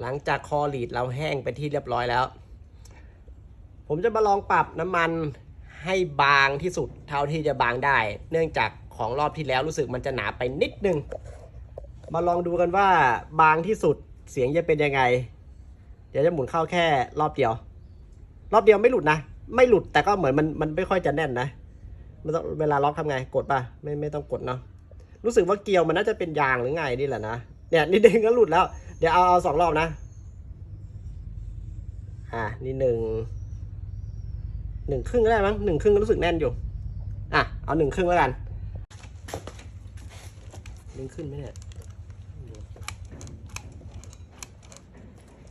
หลังจากคอลีดเราแห้งไปที่เรียบร้อยแล้ว ผมจะมาลองปรับน้ำมันให้บางที่สุดเท่าที่จะบางได้ เนื่องจากของรอบที่แล้วรู้สึกมันจะหนาไปนิดนึง มาลองดูกันว่าบางที่สุดเสียงจะเป็นยังไง เดี๋ยวจะหมุนเข้าแค่รอบเดียว รอบเดียวไม่หลุดนะ ไม่หลุดแต่ก็เหมือนมันมันไม่ค่อยจะแน่นนะมันเวลาล็อกทำไงกดป่ะไม่ไม่ต้องกดเนาะรู้สึกว่าเกลียวมันน่าจะเป็นยางหรือไงนี่แหละนะเนี่ยนิดนึงก็หลุดแล้ว เดี๋ยวเอาเอาสองรอบนะ อ่า นี่หนึ่ง หนึ่งครึ่งก็ได้มั้งหนึ่งครึ่งก็รู้สึกแน่นอยู่ อะ เอาหนึ่งครึ่งแล้วกันหนึ่งขึ้นไหมเนี่ย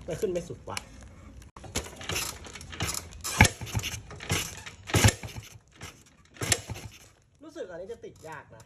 ไม่ขึ้นไม่สุดว่ะรู้สึกอันนี้จะติดยากนะ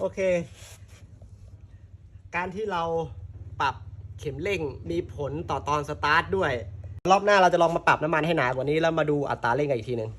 โอเค การที่เราปรับเข็มเร่งมีผลต่อตอนสตาร์ทด้วย รอบหน้าเราจะลองมาปรับน้ำมันให้หนากว่านี้แล้วมาดูอัตราเร่งกันอีกทีหนึ่ง